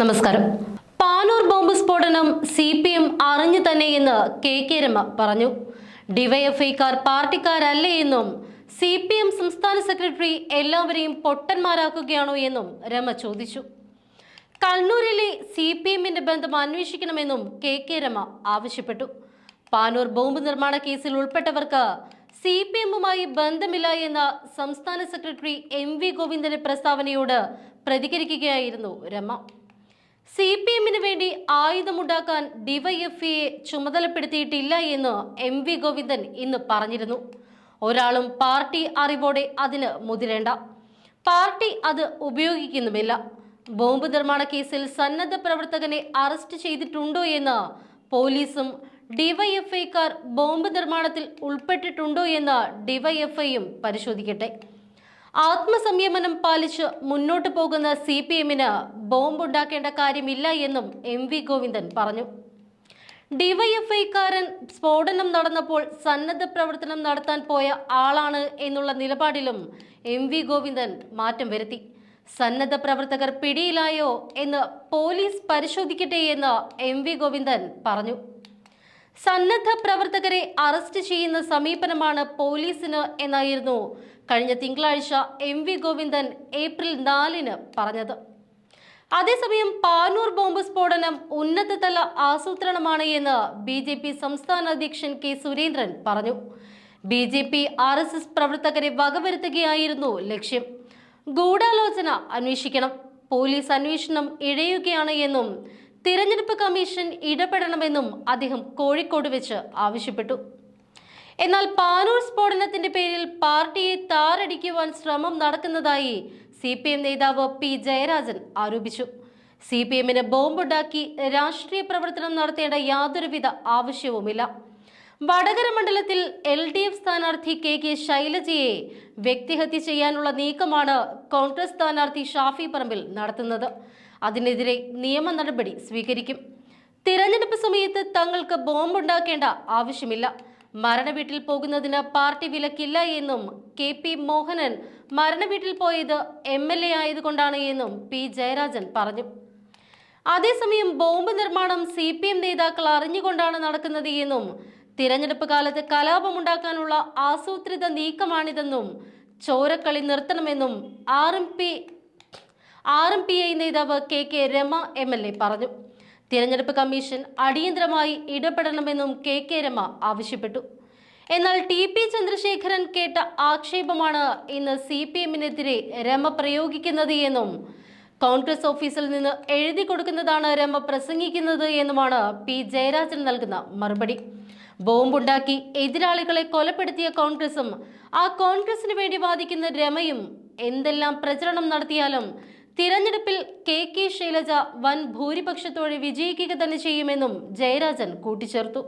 നമസ്കാരം. പാനൂർ ബോംബ് സ്ഫോടനം C P M അറിഞ്ഞു തന്നെയെന്ന് കെ കെ രമ പറഞ്ഞു. ഡിവൈഎഫ്ഐക്കാർ പാർട്ടിക്കാരല്ലേ എന്നും സി പി എം സംസ്ഥാന സെക്രട്ടറി എല്ലാവരെയും പൊട്ടന്മാരാക്കുകയാണോ എന്നും രമ ചോദിച്ചു. കണ്ണൂരിലെ സി പി എമ്മിന്റെ ബന്ധം അന്വേഷിക്കണമെന്നും കെ കെ രമ ആവശ്യപ്പെട്ടു. പാനൂർ ബോംബ് നിർമ്മാണ കേസിൽ ഉൾപ്പെട്ടവർക്ക് സി പി എമ്മുമായി ബന്ധമില്ല എന്ന സംസ്ഥാന സെക്രട്ടറി എം വി ഗോവിന്ദന്റെ പ്രസ്താവനയോട് പ്രതികരിക്കുകയായിരുന്നു രമ. സി പി എമ്മിന് വേണ്ടി ആയുധമുണ്ടാക്കാൻ ഡിവൈഎഫ്ഐയെ ചുമതലപ്പെടുത്തിയിട്ടില്ല എന്ന് എം വി ഗോവിന്ദൻ ഇന്ന് പറഞ്ഞിരുന്നു. ഒരാളും പാർട്ടി അറിവോടെ അതിന് മുതിരേണ്ട. പാർട്ടി അത് ഉപയോഗിക്കുന്നുമില്ല. ബോംബ് നിർമ്മാണ കേസിൽ സന്നദ്ധ പ്രവർത്തകനെ അറസ്റ്റ് ചെയ്തിട്ടുണ്ടോ എന്ന് പോലീസും ഡിവൈഎഫ്ഐക്കാർ ബോംബ് നിർമ്മാണത്തിൽ ഉൾപ്പെട്ടിട്ടുണ്ടോ എന്ന് ഡിവൈഎഫ്ഐയും പരിശോധിക്കട്ടെ. ആത്മസംയമനം പാലിച്ച് മുന്നോട്ട് പോകുന്ന സി പി എമ്മിന് ബോംബുണ്ടാക്കേണ്ട കാര്യമില്ല എന്നും എം വി ഗോവിന്ദൻ പറഞ്ഞു. ഡിവൈഎഫ്ഐക്കാരൻ സ്ഫോടനം നടന്നപ്പോൾ സന്നദ്ധ പ്രവർത്തനം നടത്താൻ പോയ ആളാണ് എന്നുള്ള നിലപാടിലും എം വി ഗോവിന്ദൻ മാറ്റം വരുത്തി. സന്നദ്ധ പ്രവർത്തകർ പിടിയിലായോ എന്ന് പോലീസ് പരിശോധിക്കട്ടെ എന്ന് എം വി ഗോവിന്ദൻ പറഞ്ഞു. സന്നദ്ധ പ്രവർത്തകരെ അറസ്റ്റ് ചെയ്യുന്ന സമീപനമാണ് പോലീസിന് എന്നായിരുന്നു കഴിഞ്ഞ തിങ്കളാഴ്ച എം വി ഗോവിന്ദൻ ഏപ്രിൽ നാലിന് പറഞ്ഞത്. അതേസമയം പാനൂർ ബോംബ് സ്ഫോടനം ഉന്നതതല ആസൂത്രണമാണ് എന്ന് ബി ജെ പി സംസ്ഥാന അധ്യക്ഷൻ കെ സുരേന്ദ്രൻ പറഞ്ഞു. B J P R S S പ്രവർത്തകരെ വകവരുത്തുകയായിരുന്നു ലക്ഷ്യം. ഗൂഢാലോചന അന്വേഷിക്കണം. പോലീസ് അന്വേഷണം ഇഴയുകയാണ് എന്നും തിരഞ്ഞെടുപ്പ് കമ്മീഷൻ ഇടപെടണമെന്നും അദ്ദേഹം കോഴിക്കോട് വെച്ച് ആവശ്യപ്പെട്ടു. എന്നാൽ പാനൂർ സ്ഫോടനത്തിന്റെ പേരിൽ പാർട്ടിയെ താറടിക്കുവാൻ ശ്രമം നടക്കുന്നതായി സി പി എം നേതാവ് പി ജയരാജൻ ആരോപിച്ചു. സി പി എമ്മിന് ബോംബുണ്ടാക്കി രാഷ്ട്രീയ പ്രവർത്തനം നടത്തേണ്ട യാതൊരുവിധ ആവശ്യവുമില്ല. വടകര മണ്ഡലത്തിൽ എൽ ഡി എഫ് സ്ഥാനാർത്ഥി കെ കെ ശൈലജയെ വ്യക്തിഹത്യ ചെയ്യാനുള്ള നീക്കമാണ് കോൺഗ്രസ് സ്ഥാനാർത്ഥി ഷാഫി പറമ്പിൽ നടത്തുന്നത്. അതിനെതിരെ നിയമ നടപടി സ്വീകരിക്കും. തിരഞ്ഞെടുപ്പ് സമയത്ത് തങ്ങൾക്ക് ബോംബുണ്ടാക്കേണ്ട ആവശ്യമില്ല. മരണവീട്ടിൽ പോകുന്നതിന് പാർട്ടി വിലക്കില്ല എന്നും കെ പി മോഹനൻ മരണവീട്ടിൽ പോയത് എം എൽ എ ആയതുകൊണ്ടാണ് എന്നും പി ജയരാജൻ പറഞ്ഞു. അതേസമയം ബോംബ് നിർമ്മാണം സി പി എം നേതാക്കൾ അറിഞ്ഞുകൊണ്ടാണ് നടക്കുന്നത് എന്നും തിരഞ്ഞെടുപ്പ് കാലത്ത് കലാപമുണ്ടാക്കാനുള്ള ആസൂത്രിത നീക്കമാണിതെന്നും ചോരക്കളി നിർത്തണമെന്നും R M P R M P I നേതാവ് K K Rama M L A പറഞ്ഞു. തിരഞ്ഞെടുപ്പ് കമ്മീഷൻ അടിയന്തരമായി ഇടപെടണമെന്നും കെ കെ രമ ആവശ്യപ്പെട്ടു. എന്നാൽ ടി പി ചന്ദ്രശേഖരൻ കേട്ട ആക്ഷേപമാണ് ഇന്ന് സി പി എമ്മിനെതിരെ രമ പ്രയോഗിക്കുന്നത് എന്നും കോൺഗ്രസ് ഓഫീസിൽ നിന്ന് എഴുതി കൊടുക്കുന്നതാണ് രമ പ്രസംഗിക്കുന്നത് എന്നുമാണ് പി ജയരാജൻ നൽകുന്ന മറുപടി. ബോംബുണ്ടാക്കി എതിരാളികളെ കൊലപ്പെടുത്തിയ കോൺഗ്രസും ആ കോൺഗ്രസിന് വേണ്ടി വാദിക്കുന്ന രമയും എന്തെല്ലാം പ്രചരണം നടത്തിയാലും തിരഞ്ഞെടുപ്പിൽ കെ കെ ശൈലജ വൻ ഭൂരിപക്ഷത്തോടെ വിജയിക്കുക തന്നെ ചെയ്യുമെന്നും ജയരാജൻ കൂട്ടിച്ചേർത്തു